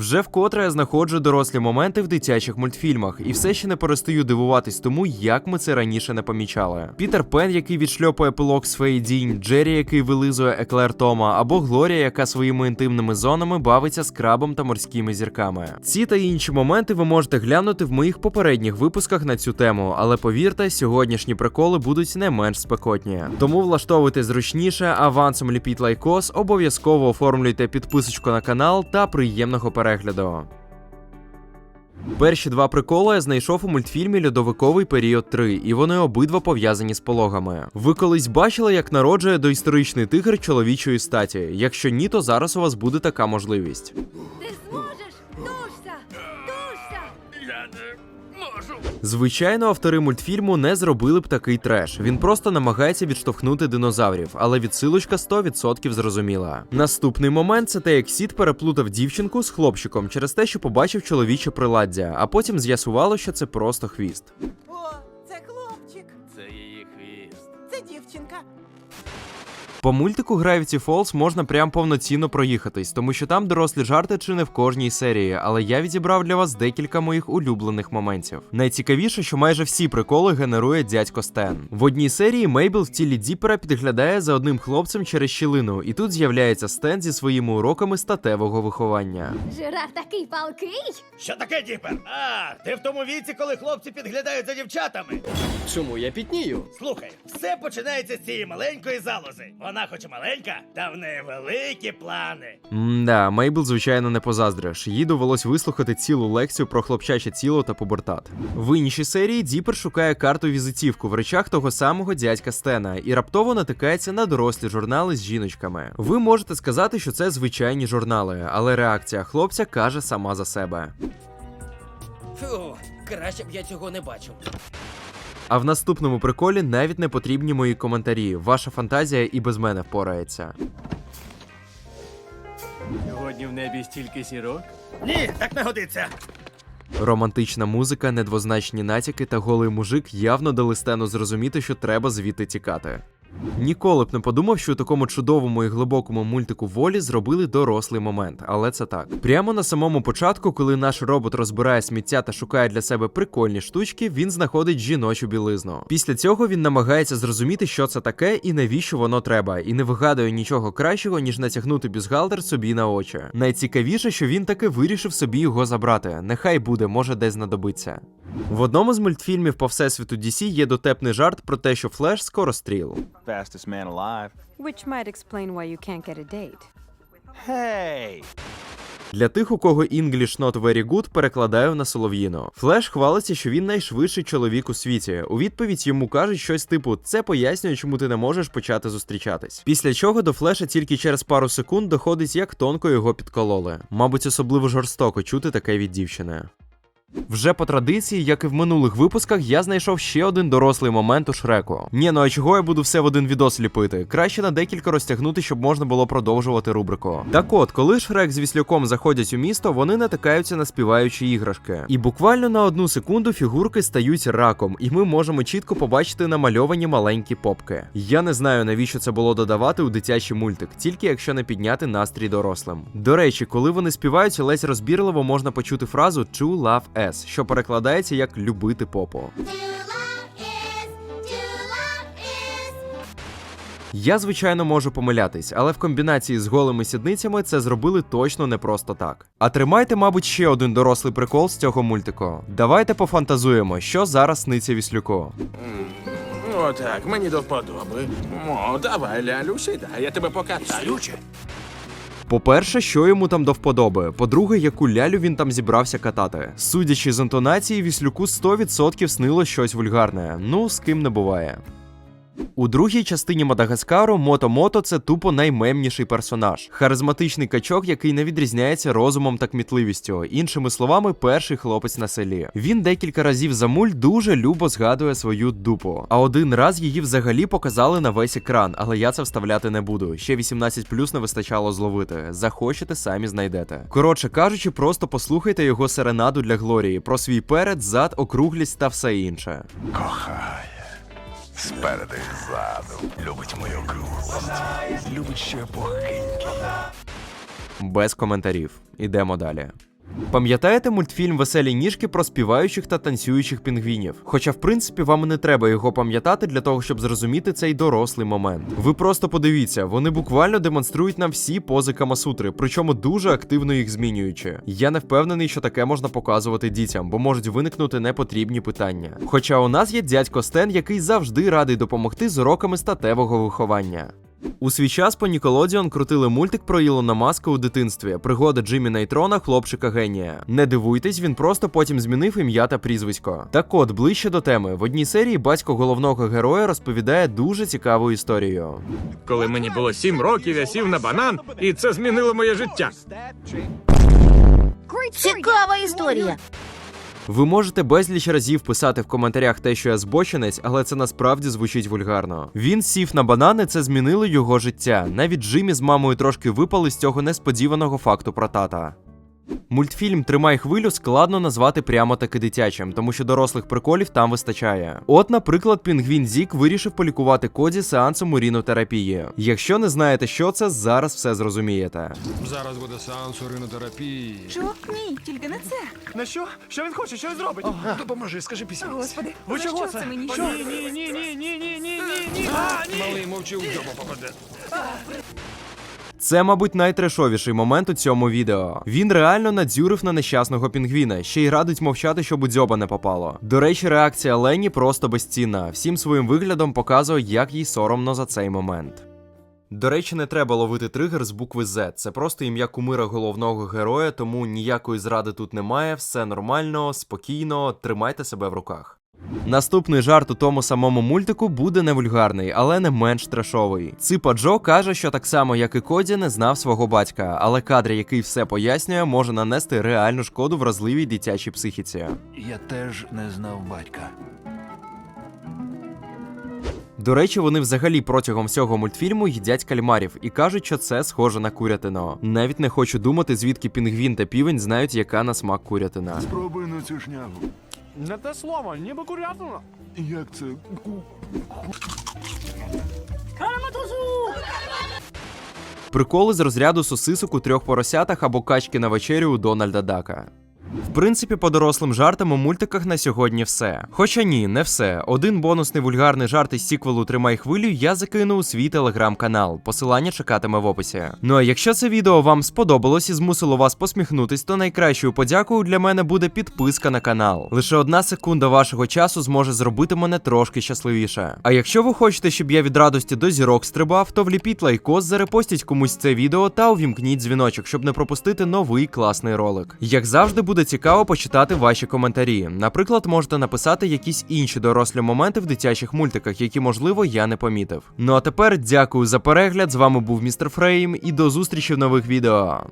Вже вкотре я знаходжу дорослі моменти в дитячих мультфільмах і все ще не перестаю дивуватись тому, як ми це раніше не помічали. Пітер Пен, який відшльопує пилок Феї Дінь, Джері, який вилизує еклер Тома, або Глорія, яка своїми інтимними зонами бавиться з крабом та морськими зірками. Ці та інші моменти ви можете глянути в моїх попередніх випусках на цю тему, але повірте, сьогоднішні приколи будуть не менш спекотні. Тому влаштовуйте зручніше, авансом ліпіть лайкос, обов'язково оформлюйте підписочку на канал та приємного перегляду. Перші два приколи я знайшов у мультфільмі Льодовиковий період 3, і вони обидва пов'язані з пологами. Ви колись бачили, як народжує доісторичний тигр чоловічої статі? Якщо ні, то зараз у вас буде така можливість. Ти зможеш! Тушся! Тушся! Я не можу. Звичайно, автори мультфільму не зробили б такий треш. Він просто намагається відштовхнути динозаврів, але відсилочка 100% зрозуміла. Наступний момент це те, як Сід переплутав дівчинку з хлопчиком через те, що побачив чоловіче приладдя, а потім з'ясувало, що це просто хвіст. По мультику Gravity Falls можна прям повноцінно проїхатись, тому що там дорослі жарти чи не в кожній серії, але я відібрав для вас декілька моїх улюблених моментів. Найцікавіше, що майже всі приколи генерує дядько Стен. В одній серії Мейбл в тілі Діпера підглядає за одним хлопцем через щілину, і тут з'являється Стен зі своїми уроками статевого виховання. Жираф такий палкий! Що таке, Діпер? А, ти в тому віці, коли хлопці підглядають за дівчатами. Чому я пітнію? Слухай, все починається з цієї маленької залози. Вона хоч і маленька, та в неї великі плани. Мда, Мейбл, звичайно, не позаздриш. Їй довелось вислухати цілу лекцію про хлопчаче тіло та пубертат. В іншій серії Діпер шукає карту візитівку в речах того самого дядька Стена і раптово натикається на дорослі журнали з жіночками. Ви можете сказати, що це звичайні журнали, але реакція хлопця каже сама за себе. Фу, краще б я цього не бачив. А в наступному приколі навіть не потрібні мої коментарі. Ваша фантазія і без мене впорається. Сьогодні в небі стільки сірок. Ні, так не годиться. Романтична музика, недвозначні натяки та голий мужик явно дали Стену зрозуміти, що треба звідти тікати. Ніколи б не подумав, що у такому чудовому і глибокому мультику волі зробили дорослий момент, але це так. Прямо на самому початку, коли наш робот розбирає сміття та шукає для себе прикольні штучки, він знаходить жіночу білизну. Після цього він намагається зрозуміти, що це таке і навіщо воно треба, і не вигадує нічого кращого, ніж натягнути бюстгальтер собі на очі. Найцікавіше, що він таки вирішив собі його забрати. Нехай буде, може десь знадобиться. В одному з мультфільмів по всесвіту DC є дотепний жарт про те, що Флеш скоростріл. fastest man alive. Which might explain why you can't get a date. Hey! Для тих, у кого English not very good, перекладаю на солов'їно. Флеш хвалиться, що він найшвидший чоловік у світі. У відповідь йому кажуть щось типу: це пояснює, чому ти не можеш почати зустрічатись. Після чого до Флеша тільки через пару секунд доходить, як тонко його підкололи. Мабуть, особливо жорстоко чути таке від дівчини. Вже по традиції, як і в минулих випусках, я знайшов ще один дорослий момент у Шреку. Ні, ну а чого я буду все в один відос ліпити? Краще на декілька розтягнути, щоб можна було продовжувати рубрику. Так от, коли Шрек з Віслюком заходять у місто, вони натикаються на співаючі іграшки. І буквально на одну секунду фігурки стають раком, і ми можемо чітко побачити намальовані маленькі попки. Я не знаю, навіщо це було додавати у дитячий мультик, тільки якщо не підняти настрій дорослим. До речі, коли вони співають, ледь розбірливо можна почути фразу «to love S», що перекладається як любити попу. Я, звичайно, можу помилятись, але в комбінації з голими сідницями це зробили точно не просто так. А тримайте, мабуть, ще один дорослий прикол з цього мультику. Давайте пофантазуємо, що зараз сниться віслюку. О, так, мені до вподоби. О, давай, Лялю, сідай, я тебе покатаю. Залюче. По-перше, що йому там до вподоби. По-друге, яку лялю він там зібрався катати. Судячи з інтонації, віслюку 100% снило щось вульгарне. Ну, з ким не буває. У другій частині Мадагаскару Мото-Мото це тупо наймемніший персонаж. Харизматичний качок, який не відрізняється розумом та кмітливістю. Іншими словами, перший хлопець на селі. Він декілька разів за муль дуже любо згадує свою дупу. А один раз її взагалі показали на весь екран, але я це вставляти не буду. Ще 18 не вистачало зловити. Захочете, самі знайдете. Коротше кажучи, просто послухайте його серенаду для Глорії про свій перед, зад, округлість та все інше. Кохає. Спереду ззаду. Любить мою круглость. Любить, ще похиньки. Без коментарів. Ідемо далі. Пам'ятаєте мультфільм Веселі ніжки про співаючих та танцюючих пінгвінів? Хоча, в принципі, вам не треба його пам'ятати для того, щоб зрозуміти цей дорослий момент. Ви просто подивіться, вони буквально демонструють нам всі пози Камасутри, причому дуже активно їх змінюючи. Я не впевнений, що таке можна показувати дітям, бо можуть виникнути непотрібні питання. Хоча у нас є дядько Стен, який завжди радий допомогти з уроками статевого виховання. У свій час по Ніколодіон крутили мультик про Ілона Маска у дитинстві, пригоди Джиммі Нейтрона, хлопчика генія. Не дивуйтесь, він просто потім змінив ім'я та прізвисько. Так от, ближче до теми, в одній серії батько головного героя розповідає дуже цікаву історію. Коли мені було сім років, я сів на банан, і це змінило моє життя. Цікава історія. Ви можете безліч разів писати в коментарях те, що я збочинець, але це насправді звучить вульгарно. Він сів на банани, це змінило його життя. Навіть Джимі з мамою трошки випали з цього несподіваного факту про тата. Мультфільм Тримай хвилю складно назвати прямо таки дитячим, тому що дорослих приколів там вистачає. От, наприклад, Пінгвін Зік вирішив полікувати Коді сеансом урінотерапії. Якщо не знаєте, що це, зараз все зрозумієте. Зараз буде сеанс урінотерапії. Чого? Ні, тільки не це. На що? Що він хоче? Що він зробить? Ага. Допоможи, скажи після. Господи, ви за чого це? мені? Що? Ні, ні, ні, ні, ні, ні, ні, ні. А, ні. Малий мовчи, у попаде. Це, мабуть, найтрешовіший момент у цьому відео. Він реально надзюрив на нещасного пінгвіна, ще й радить мовчати, щоб у дзьоба не попало. До речі, реакція Лені просто безцінна. Всім своїм виглядом показує, як їй соромно за цей момент. До речі, не треба ловити тригер з букви Z. Це просто ім'я кумира головного героя, тому ніякої зради тут немає, все нормально, спокійно, тримайте себе в руках. Наступний жарт у тому самому мультику буде не вульгарний, але не менш трешовий. Ципа Джо каже, що так само, як і Коді, не знав свого батька, але кадр, який все пояснює, може нанести реальну шкоду вразливій дитячій психіці. Я теж не знав батька. До речі, вони взагалі протягом всього мультфільму їдять кальмарів і кажуть, що це схоже на курятину. Навіть не хочу думати, звідки пінгвін та півень знають, яка на смак курятина. Спробуй на цю шнягу. Не те слово, ніби курятина. Як це? Приколи з розряду сосисок у трьох поросятах або качки на вечерю у Дональда Дака. Принципі, по дорослим жартам у мультиках на сьогодні все. Хоча ні, не все. Один бонусний вульгарний жарт із сіквелу Тримай хвилю я закину у свій телеграм-канал. Посилання чекатиме в описі. Ну а якщо це відео вам сподобалось і змусило вас посміхнутись, то найкращою подякою для мене буде підписка на канал. Лише одна секунда вашого часу зможе зробити мене трошки щасливіше. А якщо ви хочете, щоб я від радості до зірок стрибав, то вліпіть лайкос, зарепостіть комусь це відео та увімкніть дзвіночок, щоб не пропустити новий класний ролик. Як завжди, буде цікаво почитати ваші коментарі. Наприклад, можете написати якісь інші дорослі моменти в дитячих мультиках, які, можливо, я не помітив. Ну а тепер дякую за перегляд. З вами був містер Фрейм і до зустрічі в нових відео.